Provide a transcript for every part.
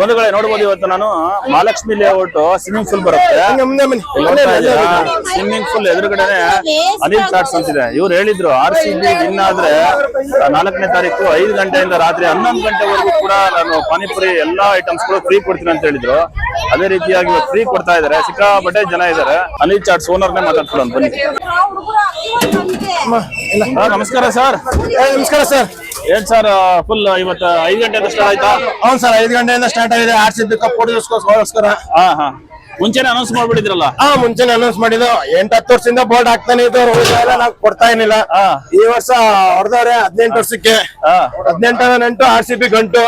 ಬಂಧುಗಳೇ ನೋಡ್ಬೋದು ಇವತ್ತು ನಾನು. ಮಹಾಲಕ್ಷ್ಮಿ ಲೇಔಟ್ ಸ್ವಿಮ್ಮಿಂಗ್ ಫುಲ್ ಬರುತ್ತೆ. ಸ್ವಿಮ್ಮಿಂಗ್ ಫುಲ್ ಎದುರುಗಡೆನೆ ಅನಿಲ್ ಚಾಟ್ಸ್ ಅಂತಿದೆ. ಇವ್ರು ಹೇಳಿದ್ರು ಆರ್ ಸಿ ಬಿ ವಿನ್ ಆದ್ರೆ ನಾಲ್ಕನೇ ತಾರೀಕು ಐದು ಗಂಟೆಯಿಂದ ರಾತ್ರಿ ಹನ್ನೊಂದು ಗಂಟೆವರೆಗೂ ಕೂಡ ನಾನು ಪಾನಿಪುರಿ ಎಲ್ಲಾ ಐಟಮ್ಸ್ಗಳು ಫ್ರೀ ಕೊಡ್ತೀನಿ ಅಂತ ಹೇಳಿದ್ರು. ಅದೇ ರೀತಿಯಾಗಿ ಫ್ರೀ ಕೊಡ್ತಾ ಇದಾರೆ. ಸಿಕ್ಕಾಪಟ್ಟೆ ಜನ ಇದಾರೆ. ಅನಿಲ್ ಚಾಟ್ಸ್ ಓನರ್ನೇ ಮಾತಾಡ್ಕೊಳ್ಳೋಣ ಬನ್ನಿ. ಹಾ, ನಮಸ್ಕಾರ ಸರ್. ನಮಸ್ಕಾರ ಸರ್. ಏನ್ ಸರ್ ಫುಲ್ ಇವತ್ತು ಐದು ಗಂಟೆಯಿಂದ ಸ್ಟಾರ್ಟ್ ಆಯ್ತಾ? ಹೌದು ಸರ್ ಐದು ಗಂಟೆಯಿಂದ ಸ್ಟಾರ್ಟ್ ಆಗಿದೆ. ಆರ್ ಸಿ ಬಿ ಕಪ್ ಕೊಡೋದಕ್ಕೋಸ್ಕರ ಹಾ ಹಾ. ಮುಂಚೆನೆ ಅನೌನ್ಸ್ ಮಾಡ್ಬಿಟ್ಟಿದ್ರಲ್ಲ? ಹಾ ಮುಂಚೆನೆ ಅನೌನ್ಸ್ ಮಾಡಿದ್ರು ಎಂಟ್ ಹತ್ತು ವರ್ಷದಿಂದ ಬೋರ್ಡ್ ಹಾಕ್ತಾನೆ ಇದ್ರು ನಾವು ಕೊಡ್ತಾ ಏನಿಲ್ಲ. ಈ ವರ್ಷ ಹೊಡೆದವ್ರೆ ಹದಿನೆಂಟು ವರ್ಷಕ್ಕೆ. ಹದಿನೆಂಟರ ನೆಂಟು ಆರ್ ಸಿ ಬಿ ಗಂಟು.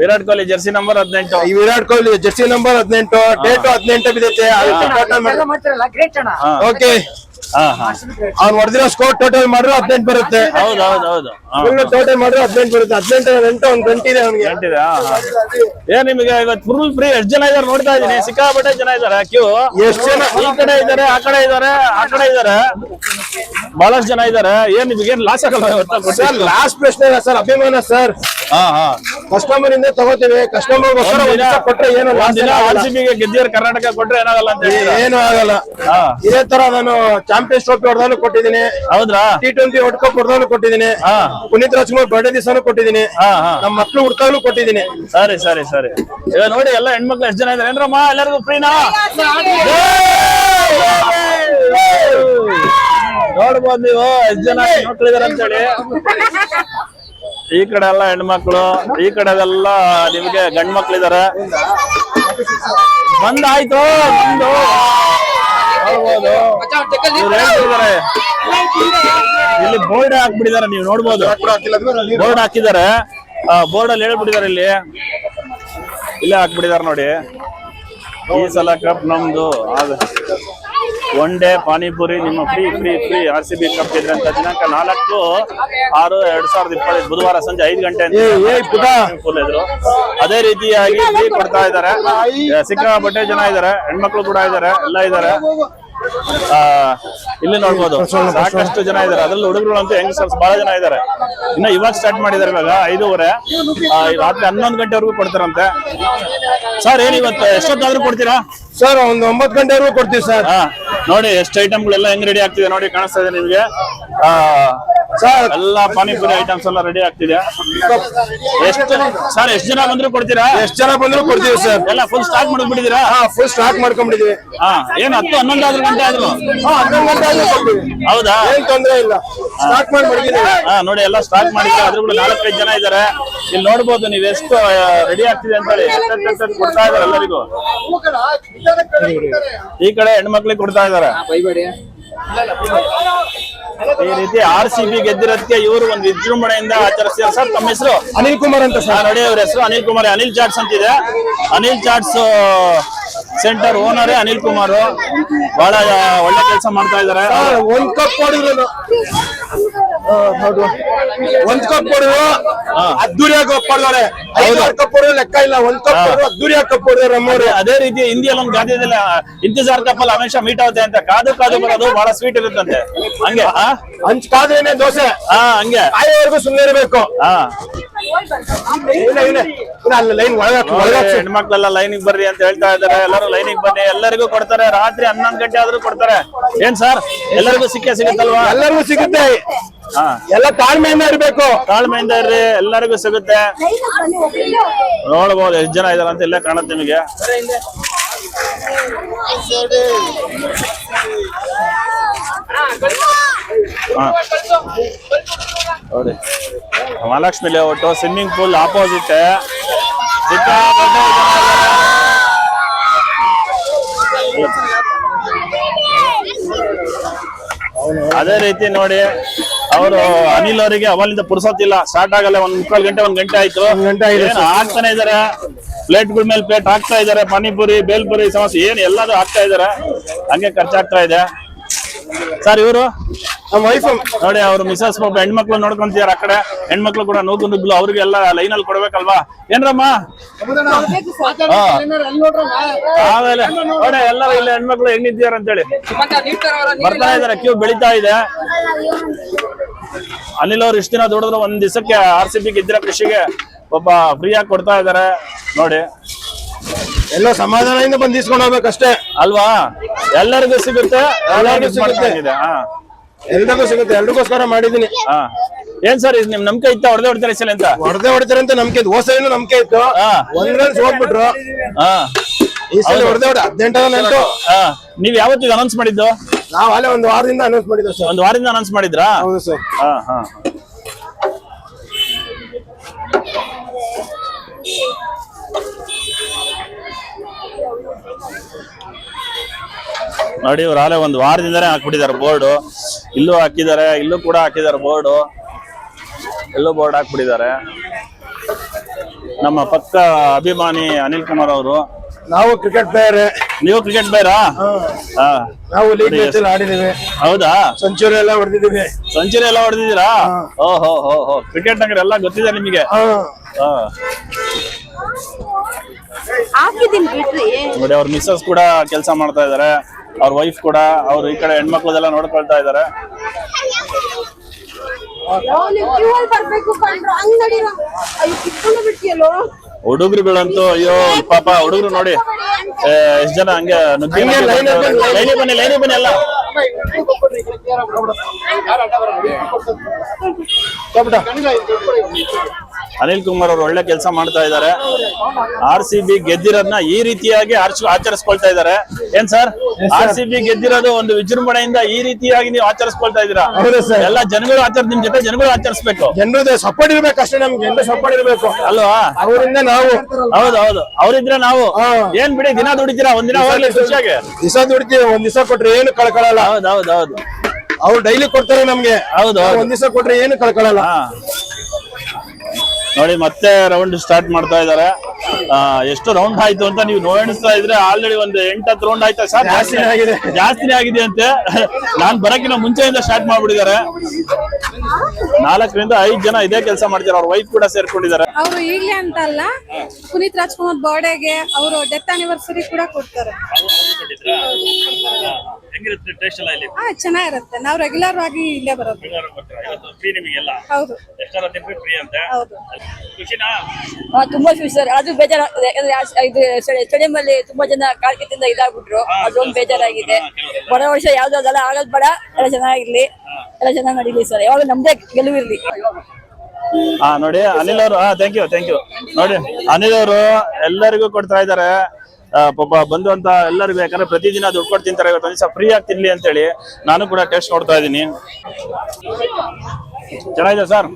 ವಿರಾಟ್ ಕೊಹ್ಲಿ ಜರ್ಸಿ ನಂಬರ್ ಹದಿನೆಂಟು. ಈ ವಿರಾಟ್ ಕೊಹ್ಲಿ ಜರ್ಸಿ ನಂಬರ್ ಹದಿನೆಂಟು ಡೇಟು ಹದಿನೆಂಟು ಬಿದ್ದೈತೆ. ಓಕೆ ಅವ್ನು ಹೊಡೆದಿರೋ ಸ್ಕೋರ್ ಟೋಟಲ್ ಮಾಡಿದ್ರೆ ಹದಿನೆಂಟು ಬರುತ್ತೆ. ಹೌದು ಹೌದು ಹೌದು. ಹಾ. ಟೋಟಲ್ ಮಾಡಿದ್ರೆ ಹದಿನೆಂಟು ಬರುತ್ತೆ. ಹದಿನೆಂಟು ಎಂಟು ಒಂದು ಗಂಟಿದೆ ಅವ್ನಿಗೆ. ಗಂಟಿದೆ, ಹಾ, ಹಾ. ಏನ್ ನಿಮಗೆ ಇವತ್ತು ಫುಲ್ ಫ್ರೀ ಎಷ್ಟ್ ಜನ ಇದಾರೆ ನೋಡ್ತಾ ಇದೀನಿ ಸಿಕ್ಕಾಪಟ್ಟೆ ಜನ ಇದಾರೆ ಕ್ಯೂ ಎಷ್ಟು ಜನ? ಈ ಕಡೆ ಇದಾರೆ ಆ ಕಡೆ ಇದಾರೆ ಆ ಕಡೆ ಇದಾರೆ ಬಹಳಷ್ಟು ಜನ ಇದಾರೆ ಏನ್ ನಿಮ್ಗೆ ಏನ್ ಲಾಸ್ ಆಗಲ್ಲ ಲಾಸ್ಟ್ ಪ್ರಶ್ನೆ ಸರ್ ಅಭಿಮಾನ ಸರ್ ಕಸ್ಟಮರ್ ಇಂದ ತಗೋತೀವಿ. ಕಸ್ಟಮರ್ ಕೊಟ್ರೆ ಏನು ಲಾಸ್ ಆರ್ ಸಿ ಬಿಗೆ ಗೆದ್ದಿಯರ್ ಕರ್ನಾಟಕ ಕೊಟ್ರೆ ಏನಾಗಲ್ಲ ಅಂತ? ಏನು ಆಗಲ್ಲ. ಇದೇ ತರ ನಾನು ಚಾಂಪಿಯನ್ಸ್ ಟ್ರೋಫಿ ಹೊಡೆದಾನು ಕೊಟ್ಟಿದ್ದೀನಿ. ಹೌದ್ರಾ? ಟಿ ಟ್ವೆಂಟಿ ವರ್ಲ್ಡ್ ಕಪ್ ಹೊಡೆದಾನು ಕೊಟ್ಟಿದ್ದೀನಿ. ಹಾ. ಪುನೀತ್ ರಾಜ್ಕುಮಾರ್ ಬರ್ಡೇ ದಿವಸನು ಕೊಟ್ಟಿದ್ದೀನಿ. ಹಾ ಹಾ. ನಮ್ಮ ಮಕ್ಳು ಹುಡ್ಕಾಗ್ಲು ಕೊಟ್ಟಿದ್ದೀನಿ. ಸರಿ ಸರಿ ಸರಿ. ಈಗ ನೋಡಿ ಎಲ್ಲ ಹೆಣ್ಮಕ್ಳು ಎಷ್ಟು ಜನ ಇದಾರೆ. ಏನ್ರಮ್ಮ ಎಲ್ಲರಿಗೂ ಫ್ರೀನಾ? ನೋಡ್ಬೋದು ನೀವು ಎಷ್ಟು ಜನ ಮಕ್ಳಿದಾರೆ ಅಂತ ಅಂತೇಳಿ. ಈ ಕಡೆ ಎಲ್ಲ ಹೆಣ್ಮಕ್ಳು, ಈ ಕಡೆದೆಲ್ಲ ನಿಮ್ಗೆ ಗಂಡ್ ಮಕ್ಳು ಇದಾರೆ ಬಂದಾಯ್ತು ಬಂದು ಇಲ್ಲಿ ಬೋರ್ಡ್ ಹಾಕ್ಬಿಟ್ಟಿದಾರೆ, ನೀವು ನೋಡ್ಬೋದು. ಬೋರ್ಡ್ ಹಾಕಿದ್ದಾರೆ. ಬೋರ್ಡ್ ಅಲ್ಲಿ ಹೇಳ್ಬಿಟ್ಟಿದ್ದಾರೆ ಇಲ್ಲಿ. ಇಲ್ಲೇ ಹಾಕ್ಬಿಟ್ಟಿದ್ದಾರೆ ನೋಡಿ. ಈ ಸಲ ಕಪ್ ನಮ್ದು ಅದು ಒನ್ ಡೇ ಪಾನಿಪುರಿ ನಿಮ್ಮ free free free R C B cup ಇದ್ರಂತ ದಿನಾಂಕ ನಾಲ್ಕು ಆರು ಎರಡ್ ಸಾವಿರದ ಇಪ್ಪತ್ತೈದು ಬುಧವಾರ ಸಂಜೆ ಐದು ಗಂಟೆ. ಇದ್ರು ಅದೇ ರೀತಿಯಾಗಿ ಫ್ರೀ ಕೊಡ್ತಾ ಇದ್ದಾರೆ. ಸಿಕ್ಕಾಪಟ್ಟೆ ಜನ ಇದ್ದಾರೆ. ಹೆಣ್ಮಕ್ಳು ಕೂಡ ಇದ್ದಾರೆ. ಎಲ್ಲ ಇದ್ದಾರೆ. ಆ, ಇಲ್ಲಿ ನೋಡ್ಬೋದು. ಸಾಕಷ್ಟು ಜನ ಇದ್ದಾರೆ. ಅದ್ರಲ್ಲಿ ಹುಡುಗರು ಅಂತೂ ಯಂಗ್ಸ್ಟರ್ಸ್ ಬಹಳ ಜನ ಇದ್ದಾರೆ. ಇನ್ನ ಇವಾಗ ಸ್ಟಾರ್ಟ್ ಮಾಡಿದಾರೆ ಇವಾಗ ಐದೂವರೆ. ರಾತ್ರಿ ಹನ್ನೊಂದು ಗಂಟೆವರೆಗೂ ಕೊಡ್ತಾರಂತೆ. ಸರ್ ಏನ್ ಇವತ್ತು ಎಷ್ಟೊತ್ತಾದ್ರೂ ಕೊಡ್ತೀರಾ? ಸರ್ ಒಂದು ಒಂಬತ್ತು ಗಂಟೆವರೆಗೂ ಕೊಡ್ತೀವಿ ಸರ್ ಹಾ ನೋಡಿ ಎಷ್ಟು ಐಟಮ್ಗಳೆಲ್ಲ ಹೆಂಗ್ ರೆಡಿ ಆಗ್ತಿದೆ ನೋಡಿ ಕಾಣಿಸ್ತಾ ಇದೆ ನಿಮ್ಗೆ. ಎಲ್ಲ ಪಾನಿಪುರಿ ಐಟಮ್ಸ್ ಎಲ್ಲ ರೆಡಿ ಆಗ್ತಿದೆ. ಎಷ್ಟು ಸರ್ ಎಷ್ಟು ಜನ ಬಂದ್ರು ಕೊಡ್ತೀರಾ? ಎಷ್ಟು ಜನ ಬಂದ್ರು ಕೊಡ್ತೀವಿ ಸರ್. ಎಲ್ಲ ಫುಲ್ ಸ್ಟಾಕ್ ಮಾಡ್ಬಿಟ್ಟಿದ್ದೀರಾ? ಹಾ ಫುಲ್ ಸ್ಟಾರ್ಟ್ ಮಾಡ್ಕೊಂಡ್ಬಿಟ್ಟಿದೀವಿ ಹಾ ಏನ್ ಹತ್ತು ಹನ್ನೊಂದು ಆದ್ರೂ ಗಂಟೆ ಆದ್ರು? ಹನ್ನೊಂದು ಗಂಟೆ ಆದ್ರೂ ಕೊಡ್ತೀವಿ. ಹೌದಾ? ಏನ್ ತೊಂದ್ರೆ ಇಲ್ಲ. ಸ್ಟಾಕ್ ಮಾಡಿ ಮಡಗಿದ್ದೀವಿ. ಹಾ ನೋಡಿ ಎಲ್ಲ ಸ್ಟಾರ್ಟ್ ಮಾಡಿದ್ರೆ ಅದ್ರ ಕೂಡ ನಾಲ್ಕೈದು ಜನ ಇದ್ದಾರೆ. ಇಲ್ಲಿ ನೋಡ್ಬೋದು ನೀವು ಎಷ್ಟು ರೆಡಿ ಆಗ್ತಿದೆ ಅಂತ ಹೇಳಿ. ಕೊಡ್ತಾ ಇದಾರೆ ಎಲ್ಲರಿಗೂ? ಈ ಕಡೆ ಹೆಣ್ಮಕ್ಳಿಗೆ ಕೊಡ್ತಾ ಇದಾರೆ ಈ ರೀತಿ ಆರ್ ಸಿ ಬಿ ಗೆದ್ದಿರೋದಕ್ಕೆ ಇವರು ಒಂದು ವಿಜೃಂಭಣೆಯಿಂದ ಆಚರಿಸ್ತಾರೆ ಸರ್ ತಮ್ಮ ಹೆಸರು? ಅನಿಲ್ ಕುಮಾರ್ ಅಂತ ಸರ್. ನೋಡಿ ಅವ್ರ ಹೆಸರು ಅನಿಲ್ ಕುಮಾರ್. ಅನಿಲ್ ಚಾಟ್ಸ್ ಅಂತಿದೆ. ಅನಿಲ್ ಚಾಟ್ಸ್ ಸೆಂಟರ್ ಓನರೇ ಅನಿಲ್ ಕುಮಾರ್. ಬಹಳ ಒಳ್ಳೆ ಕೆಲಸ ಮಾಡ್ತಾ ಇದಾರೆ ಒಂದ್ ಕಪ್ ಕೊಡಿದ್ರು ಒಂದ್ ಕಪ್ ಕೊಡಿದ್ರು. ಅದ್ದೂರಿಯಾಗಿ ಕಪ್ ಕೊಡ್ತಾರೆ. ಐದಾರು ಕಪ್ ಕೊಡಿದ್ರು ಲೆಕ್ಕ ಇಲ್ಲ. ಒಂದ್ ಕಪ್ ಕೊಡಿದ್ರು ಅದ್ದೂರಿಯಾಗಿ ಕಪ್ ಕೊಡಿದ್ರು ನಮ್ಮವ್ರು. ಅದೇ ರೀತಿ ಹಿಂದಿಯಲ್ಲಿ ಒಂದು ಗಾದೆ ಇದೆಯಲ್ಲ ಕಪ್ ಅಲ್ಲಿ ಹಮೇಶ ಮೀಟ್ ಆಗುತ್ತೆ ಅಂತ. ಕಾದು ಕಾದು ಬರೋದು ಬಹಳ ಸ್ವೀಟ್ ಇರುತ್ತಂತೆ. ಹಂಗೆ ಹಂಚ್ ಕಾದ್ರೇನೆ ದೋಸೆ. ಹಾ ಹಂಗೆ. ಕಾಯೋವರೆಗೂ ಸುಮ್ಮನೆ ಇರಬೇಕು. ಹಾ. ಇಲ್ಲ ಇಲ್ಲ ಇಲ್ಲ, ಅಲ್ಲಿ ಲೈನ್ ಹೆಣ್ಮಕ್ಳೆಲ್ಲ ಲೈನಿಗ್ ಬರ್ರಿ ಅಂತ ಹೇಳ್ತಾ ಇದಾರೆ ಎಲ್ಲರೂ ಲೈನಿಗ್ ಬನ್ನಿ. ಎಲ್ಲರಿಗೂ ಕೊಡ್ತಾರೆ. ರಾತ್ರಿ ಹನ್ನೊಂದು ಗಂಟೆ ಆದ್ರೂ ಕೊಡ್ತಾರೆ. ಏನ್ ಸರ್? ಎಲ್ಲರಿಗೂ ಸಿಕ್ಕೇ ಸಿಗುತ್ತಲ್ವಾ? ಎಲ್ಲರಿಗೂ ಸಿಗುತ್ತೆ. ಹಾ. ಎಲ್ಲ ತಾಳ್ಮೆಯಿಂದ ಇರ್ಬೇಕು. ತಾಳ್ಮೆಯಿಂದ ಇರ್ರಿ. ಎಲ್ಲರಿಗೂ ಸಿಗುತ್ತೆ. ನೋಡ್ಬೋದು ಎಷ್ಟು ಜನ ಇದಾರೆ ಅಂತ ಇಲ್ಲೇ ಕಾಣುತ್ತೆ ನಿಮಗೆ. ನೋಡಿ. Mahalakshmi layout swimming pool opposite ಅದೇ ರೀತಿ ನೋಡಿ ಅವರು ಅನಿಲ್ ಅವರಿಗೆ ಅವಲಿಂದ ಪುರ್ಸೋತಿಲ್ಲ ಸ್ಟಾರ್ಟ್ ಆಗಲ್ಲ ಒಂದ್ ಮುಕ್ಕಾಲ್ ಗಂಟೆ ಒಂದ್ ಗಂಟೆ ಆಯ್ತು. ಒಂದ್ ಗಂಟೆ ಹಾಕ್ತಾನೆ ಇದಾರೆ? ಪ್ಲೇಟ್ಗಳ ಮೇಲೆ ಪ್ಲೇಟ್ ಹಾಕ್ತಾ ಇದಾರೆ ಪಾನಿಪುರಿ ಬೇಲ್ಪುರಿ ಸಮಸ್ಯೆ ಏನ್ ಎಲ್ಲದೂ ಹಾಕ್ತಾ ಇದಾರೆ. ಹಂಗೆ ಖರ್ಚಾಗ್ತಾ ಇದೆ. ಸರ್ ಇವರು? ನಮ್ಮ ವೈಫ್ ನೋಡಿ ಅವ್ರು ಮಿಸಸ್ ಪಾಪ ಹೆಣ್ಮಕ್ಳು ನೋಡ್ಕೊಂತಿದಾರ ಆ ಕಡೆ. ಹೆಣ್ಮಕ್ಳು ಕೂಡ ನೂಕು ನುಗ್ಲು ಅವ್ರಿಗೆಲ್ಲ ಲೈನ್ ಅಲ್ಲಿ ಕೊಡ್ಬೇಕಲ್ವಾ? ಏನ್ರಮ್ಮ. ಆಮೇಲೆ ನೋಡಿ ಎಲ್ಲರೂ ಇಲ್ಲಿ ಹೆಣ್ಮಕ್ಳು ಹೆಂಗಿದ್ದೀರ ಅಂತೇಳಿ. ಬರ್ತಾ ಇದಾರೆ ಕ್ಯೂ ಬೆಳಿತಾ ಇದೆ. ಅನಿಲ್ ಅವ್ರು ಇಷ್ಟ ದಿನ ದುಡಿದ್ರು ಒಂದ್ ದಿವಸಕ್ಕೆ ಆರ್ ಸಿ ಬಿ ಗೆದ್ದಿರೋ ಕೃಷಿಗೆ ಒಬ್ಬ ಫ್ರೀ ಆಗಿ ಕೊಡ್ತಾ ಇದಾರೆ. ನೋಡಿ. ಎಲ್ಲ ಸಮಾಧಾನದಿಂದ ಬಂದ್ ಇಸ್ಕೊಂಡ್ ಹೋಗ್ಬೇಕಷ್ಟೇ. ಅಲ್ವಾ? ಎಲ್ಲರಿಗೂ ಸಿಗುತ್ತೆ ಎಲ್ಲರಿಗೂ ಸಿಗುತ್ತೆ. ಎಲ್ರಿಗೂ ಸಿಗುತ್ತೆ ಎಲ್ರಿಗೋಸ್ಕರ ಮಾಡಿದೀನಿ ಹಾ. ಏನ್ ಸರ್ ಇದು ನಿಮ್ ನಂಬಿಕೆ ಇತ್ತ? ಹೊಡೆದೇ ಹೊಡ್ತಾರೆ ಈ ಸಲ ಅಂತ ಹೊಡೆದೇ ಹೊಡಿತಾರೆ ಅಂತ ನಂಬಿಕೆ ಇತ್ತು. ಏನು ನಂಬಿಕೆ ಇತ್ತು. ಹಾ. ಒಂದ್ ರನ್ ಸೋತ್ಬಿಟ್ರು. ಹಾ. ಈ ಸಲ ಹೊಡೆದೇ ಹೊಡೆ ಹಾ. ನೀವ್ ಯಾವತ್ತಿಗೆ ಅನೌನ್ಸ್ ಮಾಡಿದ್ದು? ನಾವ್ ಅಲ್ಲೇ ಒಂದು ವಾರದಿಂದ ಅನೌನ್ಸ್ ಮಾಡಿದ್ವಿ ಸರ್. ಒಂದ್ ವಾರದಿಂದ ಅನೌನ್ಸ್ ಮಾಡಿದ್ರಾ? ಹೌದು ಸರ್. ಹಾ ಹಾ. ನೋಡಿ ಇವ್ರ ಆಲೆ ಒಂದು ವಾರದಿಂದನೇ ಹಾಕ್ಬಿಟ್ಟಿದ್ದಾರೆ ಬೋರ್ಡು. ಇಲ್ಲೂ ಹಾಕಿದ್ದಾರೆ ಇಲ್ಲೂ ಕೂಡ ಹಾಕಿದ್ದಾರೆ ಬೋರ್ಡು. ಎಲ್ಲೂ ಬೋರ್ಡ್ ಹಾಕ್ಬಿಟ್ಟಿದ್ದಾರೆ. ನಮ್ಮ ಪಕ್ಕ ಅಭಿಮಾನಿ ಅನಿಲ್ ಕುಮಾರ್ ಅವರು. ನಾವು ಕ್ರಿಕೆಟ್ ಪ್ಲೇಯರ್ ನೀವು ಕ್ರಿಕೆಟ್ ಪ್ಲೇಯರಾ ಹಾ. ನಾವು ಲೀಗ್ ಮ್ಯಾಚ್ ಆಡಿದೀವಿ ಹೌದಾ? ಸೆಂಚುರಿ ಎಲ್ಲ ಹೊಡೆದಿದ್ದೀವಿ. ಸೆಂಚುರಿ ಎಲ್ಲ ಹೊಡೆದಿದ್ದೀರಾ? ಓಹೋ ಹೋ ಹೋ ಕ್ರಿಕೆಟ್ ನಗರ ಎಲ್ಲ ಗೊತ್ತಿದೆ ನಿಮಗೆ? ನೋಡಿ ಅವ್ರ ಮಿಸ್ಸಸ್ ಕೂಡ ಕೆಲಸ ಮಾಡ್ತಾ ಇದಾರೆ ಅವ್ರ ವೈಫ್ ಕೂಡ ಅವ್ರು ಈ ಕಡೆ ಹೆಣ್ಮಕ್ಳದೆಲ್ಲ ನೋಡ್ಕೊಳ್ತಾ ಇದಾರೆ. ಹುಡುಗರುಗಳಂತೂ ಅಯ್ಯೋ ಪಾಪ ಹುಡುಗರು ನೋಡಿ. ಎಷ್ಟ್ ಜನ ಹಂಗೆ ನುಗ್ಗಿ ಬನ್ನಿ. ಲೈನಿ ಬನ್ನಿ ಲೈನಿ ಬನ್ನಿ ಎಲ್ಲ. ಅನಿಲ್ ಕುಮಾರ್ ಅವರು ಒಳ್ಳೆ ಕೆಲಸ ಮಾಡ್ತಾ ಇದ್ದಾರೆ. ಆರ್ ಸಿ ಬಿ ಗೆದ್ದಿರೋದನ್ನ ಈ ರೀತಿಯಾಗಿ ಆರ್ಚ್- ಆಚರಿಸ್ಕೊಳ್ತಾ ಇದ್ದಾರೆ. ಏನ್ ಸರ್? ಆರ್ ಸಿ ಬಿ ಗೆದ್ದಿರೋದು ಒಂದು ವಿಜೃಂಭಣೆಯಿಂದ ಈ ರೀತಿಯಾಗಿ ನೀವು ಆಚರಿಸ್ಕೊಳ್ತಾ ಇದೀರಾ ಎಲ್ಲ ಜನಗಳು ಆಚರ್ ನಿಮ್ ಜೊತೆ ಜನಗಳು ಆಚರಿಸ್ಬೇಕು. ಜನರ ಸಪೋರ್ಟ್ ಇರ್ಬೇಕು ಅಷ್ಟೇ ನಮ್ಗೆ ಜನರು ಸಪೋರ್ಟ್ ಇರ್ಬೇಕು. ಅಲ್ವಾ? ಅವರಿಂದ ನಾವು ಹೌದು ಹೌದು. ಅವರಿದ್ರೆ ನಾವು. ಏನ್ ಬಿಡಿ ದಿನ ದುಡಿತೀರಾ? ಒಂದಿನ ಹೋಗ್ಲಿ ಖುಷಿಯಾಗಿ. ದಿವಸ ದುಡಿತೀವಿ ಒಂದ್ ದಿವಸ ಕೊಟ್ರೆ ಏನು ಕಳ್ಕೊಳ್ಳಲ್ಲ ಹೌದು ಹೌದು ಹೌದು. ಅವ್ರು ಡೈಲಿ ಕೊಡ್ತಾರೆ ನಮ್ಗೆ. ಹೌದು. ಒಂದ್ ದಿವಸ ಕೊಟ್ರೆ ಏನು ಕಳ್ಕೊಳಲ್ಲ. ಹಾ. ನೋಡಿ ಮತ್ತೆ ರೌಂಡ್ ಸ್ಟಾರ್ಟ್ ಮಾಡ್ತಾ ಇದಾರೆ ಆ, ಎಷ್ಟು ರೌಂಡ್ ಆಯ್ತು ಅಂತ ನೀವು ನೋಡಿಸ್ತಾ ಇದ್ರೆ ಆಲ್ರೆಡಿ ಒಂದು ಹತ್ತು ರೌಂಡ್ ಆಯ್ತಾ ಸರ್ ಜಾಸ್ತಿ ಆಗಿದೆ. ಜಾಸ್ತಿನೇ ಆಗಿದೆ ಅಂತೆ. ನಾನ್ ಬರಕಿನ ಮುಂಚೆಯಿಂದ ಸ್ಟಾರ್ಟ್ ಮಾಡ್ಬಿಟ್ಟಿದ್ದಾರೆ. ನಾಲ್ಕರಿಂದ ಐದ್ ಜನ ಇದೇ ಕೆಲಸ ಮಾಡ್ತಾರೆ ಅವ್ರ ವೈಫ್ ಕೂಡ ಸೇರ್ಕೊಂಡಿದ್ದಾರೆ. ಅವರು ಈಗ್ಲೇ ಅಂತ ಅಲ್ಲ ಪುನೀತ್ ರಾಜ್ಕುಮಾರ್ ಬರ್ಡೇಗೆ ಅವರು ಡೆತ್ ಆನಿವರ್ಸರಿ ಕೂಡ ಕೊಡ್ತಾರೆ. ಹಾ ಚೆನ್ನಾಗಿರುತ್ತೆ. ನಾವು ರೆಗ್ಯುಲರ್ ಆಗಿ ಇಲ್ಲೇ ಬರೋದು. ಹೌದು. ಎಷ್ಟರ ತಿನ್ರಿ ಫ್ರೀ ಅಂತ? ಹೌದು. ಹಾ, ತುಂಬಾ ಖುಷಿ ಸರ್. ಅದು ಬೇಜಾರಾಗ್ತದೆ. ಯಾಕಂದ್ರೆ ಇದು ಸ್ಟೇಡಿಯಂ ಅಲ್ಲಿ ತುಂಬಾ ಜನ ಕಾಲ್ಕಿತ್ತಿಂದ ಇದಾಗ್ಬಿಟ್ರು. ಅದೊಂದು ಬೇಜಾರಾಗಿದೆ. ಬಡ ವರ್ಷ ಯಾವ್ದು ಅದೆಲ್ಲ ಆಗದ್ ಬೇಡ. ಎಲ್ಲ ಚೆನ್ನಾಗಿರ್ಲಿ. ಎಲ್ಲ ಚೆನ್ನಾಗಿ ನಡೀಲಿ ಸರ್. ಯಾವಾಗ ನಮ್ದೇ ಗೆಲುವಿರ್ಲಿ ಹಾ ನೋಡಿ ಅನಿಲ್ ಅವರು ಹಾ ಥ್ಯಾಂಕ್ ಯು ಥ್ಯಾಂಕ್ ಯು ನೋಡಿ ಅನಿಲ್ ಅವರು ಎಲ್ಲರಿಗೂ ಕೊಡ್ತಾ ಇದ್ದಾರೆ. ಪಾಪ ಬಂದು ಅಂತ ಎಲ್ಲರಿಗೂ ಯಾಕಂದ್ರೆ ಪ್ರತಿದಿನ ದುಡ್ಡು ಕೊಟ್ಟು ತಿಂತಾರೆ ಇವತ್ತು ಒಂದ್ ದಿವಸ ಫ್ರೀ ಆಗಿ ತಿನ್ಲಿ ಅಂತೇಳಿ ನಾನು ಕೂಡ ಟೇಸ್ಟ್ ನೋಡ್ತಾ ಇದ್ದೀನಿ. ಚೆನ್ನಾಗಿದೆ ಸರ್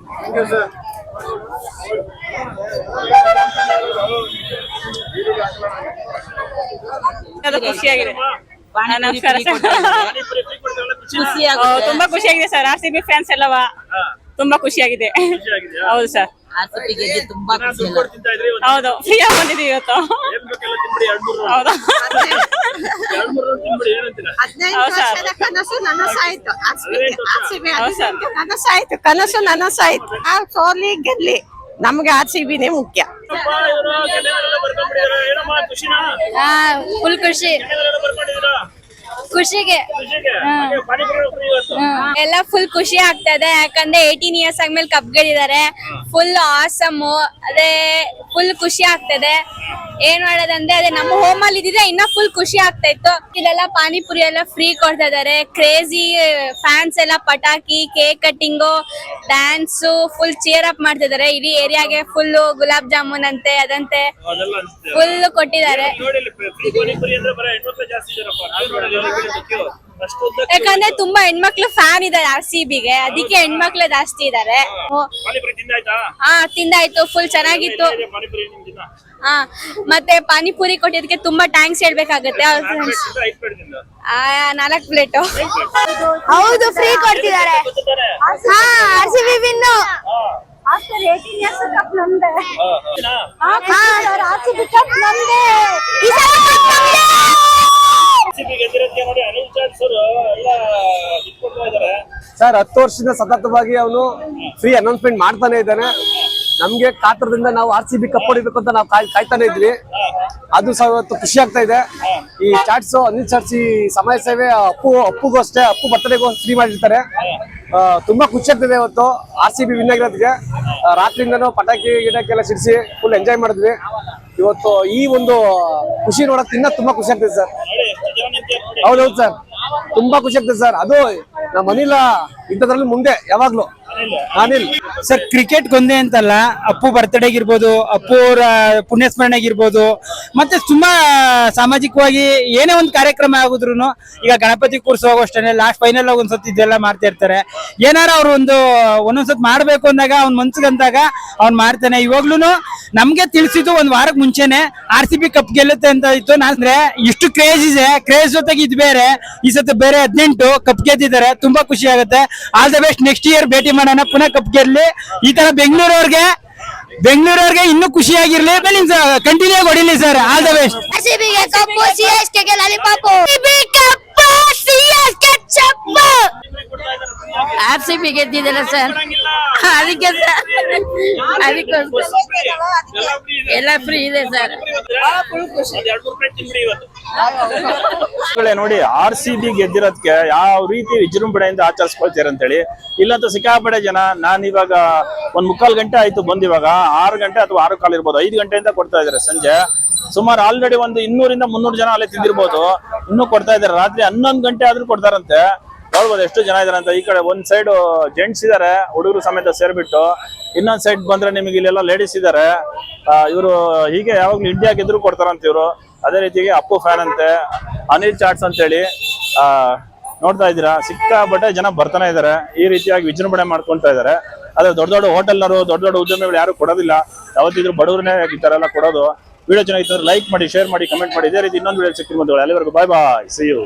ಖುಷಿಯಾಗಿದೆ. ನಮಸ್ಕಾರ ಸರ್. ತುಂಬಾ ಖುಷಿಯಾಗಿದೆ sir. R C B fans ಎಲ್ಲವ? ತುಂಬಾ ಖುಷಿಯಾಗಿದೆ ಹೌದು ಸರ್. ಹೌದು ಫ್ರೀ ಆಗಿ ಬಂದಿದೆ ಇವತ್ತು? ಹೌದು. ಹದಿನೈದು ಹೌದು ಸರ್. ವರ್ಷದ ಕನಸು ನನಸಾಯ್ತು ಹೌದು ಸರ್. ನನಸಾಯ್ತು ಕನಸು ನನಸಾಯ್ತು ಆ ಸೋಲಿ ಗೆಲ್ಲಿ. ನಮ್ಗೆ ಆರ್ ಸಿ ಬಿನೇ ಮುಖ್ಯ. ಫುಲ್ ಖುಷಿ. ಖುಷಿಗೆ. ಎಲ್ಲ ಫುಲ್ ಖುಷಿ ಆಗ್ತಾ ಇದೆ. ಯಾಕಂದ್ರೆ ಏಯ್ಟೀನ್ ಇಯರ್ಸ್ ಆದ್ಮೇಲೆ ಕಪ್ ಗೆದ್ದಿದ್ದಾರೆ ಫುಲ್ ಆಸಮ್ ಅದೇ ಫುಲ್ ಖುಷಿ ಆಗ್ತದೆ ಏನ್ ಮಾಡೋದಂದ್ರೆ ಅದೇ ನಮ್ಮ ಹೋಮ್ ಅಲ್ಲಿ ಇದ್ದಿದ್ರೆ ಇನ್ನ ಫುಲ್ ಖುಷಿ ಆಗ್ತಾ ಇತ್ತು. ಇಲ್ಲೆಲ್ಲ ಪಾನಿಪುರಿ ಎಲ್ಲ ಫ್ರೀ ಕೊಡ್ತಾ ಇದಾರೆ ಕ್ರೇಜಿ ಫ್ಯಾನ್ಸ್ ಎಲ್ಲ ಪಟಾಕಿ cake cutting dance full cheer up ಮಾಡ್ತಿದ್ದಾರೆ ಇಡೀ ಏರಿಯಾಗೆ ಫುಲ್ ಗುಲಾಬ್ ಜಾಮೂನ್ ಅಂತೆ ಅದಂತೆ. ಫುಲ್ ಕೊಟ್ಟಿದ್ದಾರೆ. ಯಾಕಂದ್ರೆ ತುಂಬಾ ಹೆಣ್ಮಕ್ಳು ಫ್ಯಾನ್ ಇದಾರೆ ಆರ್ ಸಿ ಬಿಗೆ ಅದಕ್ಕೆ ಹೆಣ್ಮಕ್ಳು ಜಾಸ್ತಿ ಇದಾರೆ ಹಾ ತಿಂದಾಯ್ತು? ಫುಲ್ ಚೆನ್ನಾಗಿತ್ತು. ಹಾ ಮತ್ತೆ ಪಾನಿಪುರಿ ಕೊಟ್ಟಿದ್ದಕ್ಕೆ ತುಂಬಾ ಟ್ಯಾಂಕ್ಸ್ ಹೇಳ್ಬೇಕಾಗತ್ತೆ. ನಾಲ್ಕ್ friends. ಆ ನಾಲ್ಕು ಪ್ಲೇಟು ಹೌದು ಫ್ರೀ ಕೊಡ್ತಿದ್ದಾರೆ. ಹಾ R C B win R C B cup ನಮ್ದೇ. ನಮ್ದೇ. ಸರ್ ಹತ್ತು ವರ್ಷದಿಂದ ಸತತವಾಗಿ ಅವನು ಫ್ರೀ ಅನೌನ್ಸ್ಮೆಂಟ್ ಮಾಡ್ತಾನೆ ಇದ್ದಾನೆ. ನಮ್ಗೆ ಕಾತರದಿಂದ ನಾವು ಆರ್ ಸಿ ಬಿ ಕಪ್ ಹೊಡಿಬೇಕು ಅಂತ ನಾವು ಕಾಯ್, ಕಾಯ್ತಾನೆ ಇದ್ವಿ. ಅದು ಸಹ ಇವತ್ತು ಖುಷಿ ಆಗ್ತಾ ಇದೆ. ಈ ಚಾಟ್ಸ್, ಅನಿಲ್ ಚಾಟ್ಸ್ ಈ ಸಮಯ ಸೇವೆ ಅಪ್ಪು, ಅಪ್ಪುಗೂ ಅಷ್ಟೇ, ಅಪ್ಪು ಬರ್ತಡೆಗೂ ಫ್ರೀ ಮಾಡಿರ್ತಾರೆ. ತುಂಬಾ ಖುಷಿ ಆಗ್ತಿದೆ ಇವತ್ತು ಆರ್ ಸಿ ಬಿ ವಿನ್ ಆಗಿರೋದಕ್ಕೆ ರಾತ್ರಿಯಿಂದನು ಪಟಾಕಿ ಗಿಡಕ್ಕೆಲ್ಲ ಸಿಡಿಸಿ ಫುಲ್ ಎಂಜಾಯ್ ಮಾಡಿದ್ವಿ. ಇವತ್ತು ಈ ಒಂದು ಖುಷಿ ನೋಡಕ್ ತುಂಬಾ ಖುಷಿ ಆಗ್ತಿದೆ ಸರ್ ಹೌದೌದು ಸರ್. ತುಂಬಾ ಖುಷಿ ಆಗ್ತದೆ ಸರ್. ಅದು ನಮ್ಮ ಅನಿಲ ಇಂಥದ್ರಲ್ಲಿ ಮುಂದೆ ಯಾವಾಗ್ಲೂ. ಅನಿಲ್. ಸರ್ ಕ್ರಿಕೆಟ್ ಒಂದೇ ಅಂತಲ್ಲ ಅಪ್ಪು ಬರ್ತ್ಡೇಗಿರ್ಬೋದು ಅಪ್ಪು ಅವರ ಪುಣ್ಯಸ್ಮರಣೆಗಿರ್ಬೋದು ಮತ್ತೆ ತುಂಬಾ ಸಾಮಾಜಿಕವಾಗಿ ಏನೇ ಒಂದು ಕಾರ್ಯಕ್ರಮ ಆಗುದ್ರು ಈಗ ಗಣಪತಿ ಕೂರಿಸುವಾಗ ಅಷ್ಟೇ ಲಾಸ್ಟ್ ಫೈನಲ್ ಆಗಿ ಒಂದ್ಸತಿ ಇದೆಲ್ಲ ಮಾಡ್ತಾ ಇರ್ತಾರೆ. ಏನಾರ ಅವ್ರು ಒಂದು ಒಂದೊಂದ್ಸತಿ ಮಾಡ್ಬೇಕು ಅಂದಾಗ ಅವ್ನ ಮನ್ಸಿಗೆ ಅಂದಾಗ ಅವ್ನ್ ಮಾಡ್ತಾನೆ. ಇವಾಗ್ಲೂ ನಮ್ಗೆ ತಿಳಿಸಿದ್ದು ಒಂದ್ ವಾರಕ್ಕೆ ಮುಂಚೆನೆ ಆರ್ ಸಿ ಬಿ ಕಪ್ ಗೆಲ್ಲುತ್ತೆ ಅಂತ ಇತ್ತು. ನಾನಂದ್ರೆ ಇಷ್ಟು ಕ್ರೇಜ್ ಇದೆ. ಕ್ರೇಜ್ ಜೊತೆಗೆ ಇದು ಬೇರೆ. ಈ ಸತಿ ಬೇರೆ ಹದಿನೆಂಟು ಕಪ್ ಗೆದ್ದಿದ್ದಾರೆ. ತುಂಬಾ ಖುಷಿ ಆಗುತ್ತೆ. All the best next year ಭೇಟಿ ಮಾಡೋಣ. ಪುನಃ ಕಪ್ ಗೆಲ್ಲಿ ಈ ತರ ಬೆಂಗಳೂರವ್ರಿಗೆ ಬೆಂಗಳೂರವ್ರಿಗೆ ಇನ್ನೂ ಖುಷಿಯಾಗಿರ್ಲಿ. ಕಂಟಿನ್ಯೂ ಆಗಿ ಹೊಡಿಲಿ sir all the best lollipop. R C B ಗೆದ್ದಿದ್ದಾರೆ ಸರ್ ಅದಕ್ಕೆ ಸರ್ ಅದಕ್ಕೆ ಎಲ್ಲ ಫ್ರೀ ಇದೆ ಸರ್ ನೋಡಿ ಆರ್ ಸಿ ಬಿ ಗೆದ್ದಿರೋದಕ್ಕೆ ಯಾವ ರೀತಿ ವಿಜೃಂಭಣೆಯಿಂದ ಆಚರಿಸ್ಕೊಳ್ತೀರ ಅಂತೇಳಿ. ಇಲ್ಲಂತ ಸಿಕ್ಕಾಪಡೆ ಜನ ನಾನು ಇವಾಗ ಒಂದ್ ಮುಕ್ಕಾಲ್ ಗಂಟೆ ಆಯ್ತು ಬಂದ್ ಇವಾಗ. ಆರು ಗಂಟೆ ಅಥವಾ ಆರು ಕಾಲ ಇರ್ಬೋದು. ಐದು ಗಂಟೆಯಿಂದ ಕೊಡ್ತಾ ಇದಾರೆ ಸಂಜೆ. ಸುಮಾರು ಆಲ್ರೆಡಿ ಒಂದು ಇನ್ನೂರಿಂದ ಮುನ್ನೂರು ಜನ ಅಲ್ಲೇ ತಿಂದಿರ್ಬೋದು. ಇನ್ನೂ ಕೊಡ್ತಾ ಇದಾರೆ ರಾತ್ರಿ ಹನ್ನೊಂದು ಗಂಟೆ ಆದ್ರೂ ಕೊಡ್ತಾರಂತೆ. ನೋಡ್ಬೋದು ಎಷ್ಟು ಜನ ಇದಾರೆ ಅಂತ. ಈ ಕಡೆ ಒಂದ್ ಸೈಡ್ ಜೆಂಟ್ಸ್ ಇದಾರೆ, ಹುಡುಗರು ಸಮೇತ ಸೇರ್ಬಿಟ್ಟು. ಇನ್ನೊಂದ್ ಸೈಡ್ ಬಂದ್ರೆ ನಿಮಗೆ ಇಲ್ಲೆಲ್ಲ ಲೇಡೀಸ್ ಇದಾರೆ. ಇವರು ಹೀಗೆ ಯಾವಾಗ್ಲೂ ಇಂಡಿಯಾ ಗೆದ್ರು ಕೊಡ್ತಾರಂತ ಇವರು. ಅದೇ ರೀತಿಗೆ ಅಪ್ಪು ಫ್ಯಾನ್ ಅಂತೆ, ಅನಿಲ್ ಚಾಟ್ಸ್ ಅಂತೇಳಿ. ಆ, ನೋಡ್ತಾ ಇದ್ದೀರಾ? ಸಿಕ್ಕಾಪಟ್ಟೆ ಜನ ಬರ್ತಾನೆ ಇದಾರೆ. ಈ ರೀತಿಯಾಗಿ ವಿಜೃಂಭಣೆ ಮಾಡ್ಕೊಂತಾ ಇದಾರೆ. ಅದೇ ದೊಡ್ಡ ದೊಡ್ಡ ಹೋಟೆಲ್ನವರು, ದೊಡ್ಡ ದೊಡ್ಡ ಉದ್ಯಮಿಗಳು ಯಾರು ಕೊಡೋದಿಲ್ಲ. ಯಾವತ್ತಿದ್ರು ಬಡವ್ರನ್ನೇ ಈ ತರ ಎಲ್ಲ ಕೊಡೋದು. ವಿಡಿಯೋ ಚೆನ್ನಾಗಿತ್ತು ಲೈಕ್ ಮಾಡಿ ಶೇರ್ ಮಾಡಿ ಕಮೆಂಟ್ ಮಾಡಿ. ಇದೇ ರೀತಿ ಇನ್ನೊಂದು ವಿಡಿಯೋ ಸಿಕ್ಕಿರ್ಬೋದು ಅಲ್ಲಿವರೆಗೂ ಬಾಯ್ ಬಾಯ್ ಸಿ ಯು